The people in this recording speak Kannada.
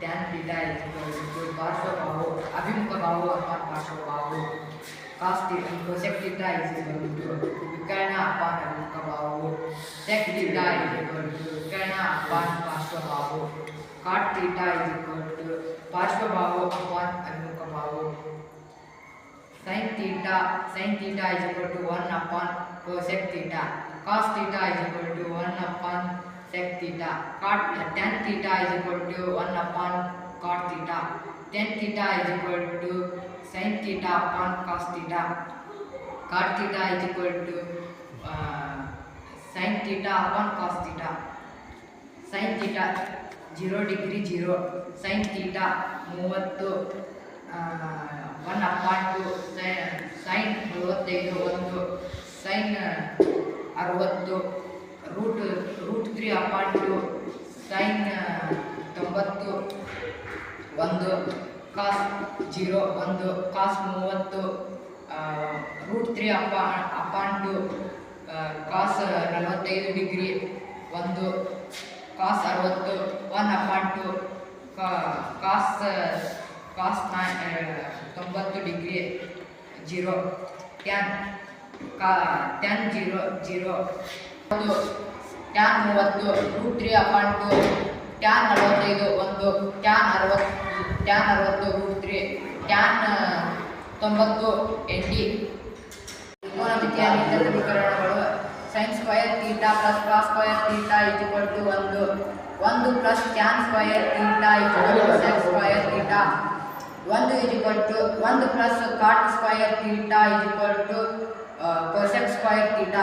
Tan theta is equal to ಪಾರ್ಶ್ವಬಾಹು ಅಭಿಮುಖ ಬಾಹು ಅಥವಾ ಪಾರ್ಶ್ವಬಾಹು cos theta cosec theta is equal to ವಿಕರ್ಣ upon ಅಭಿಮುಖ ಬಾಹು sec theta is equal to ವಿಕರ್ಣ upon ಪಾರ್ಶ್ವಬಾಹು cot theta is equal to ಪಾರ್ಶ್ವಬಾಹು upon ಅಭಿಮುಖ ಬಾಹು sin theta sin theta is equal to 1 upon cosec theta cos theta is equal to 1 upon sec theta cot tan theta is equal to 1 upon cot theta tan theta is equal to sin theta upon cos theta cot theta is equal to uh, sin theta upon cos theta sin theta 0 degree 0 sin theta 30 one upon two sine ನಲವತ್ತೈದು ಒಂದು ಸೈನ್ ಅರವತ್ತು root root three upon two sine ತೊಂಬತ್ತು, ಒಂದು ಕಾಸ್ ಜೀರೋ ಒಂದು ಕಾಸ್ ಮೂವತ್ತು ರೂಟ್ ತ್ರೀ ಅಪಾ ಅಪಾಯಿಂಟ್ ಟು ಕಾಸ್ ನಲವತ್ತೈದು ಡಿಗ್ರಿ ಒಂದು ಕಾಸ್ ಅರವತ್ತು one upon two cos cos ನೈ ತೊಂಬತ್ತು ಡಿಗ್ರಿ ಜೀರೋ ಟ್ಯಾನ್ ಕಾ ಟ್ಯಾನ್ ಜೀರೋ ಜೀರೋ ಟ್ಯಾನ್ ಮೂವತ್ತು, root three upon two, tan ನಲವತ್ತೈದು, ಒಂದು, ಟ್ಯಾನ್ ಅರವತ್ತು ಟ್ಯಾನ್ ಅರವತ್ತು, ರೂಟ್ ತ್ರೀ, ಟ್ಯಾನ್ ತೊಂಬತ್ತು ಎಂಟಿ ತ್ರಿಕೋನಮಿತಿಯ ನಿತ್ಯ ಸಮೀಕರಣಗಳು sine square theta plus cos square theta equal to ಒಂದು. ಒಂದು plus tan square theta equal to sec square theta ಒಂದು ಈಕ್ವಲ್ ಟು ಒಂದು plus cot square theta equal to cosec square theta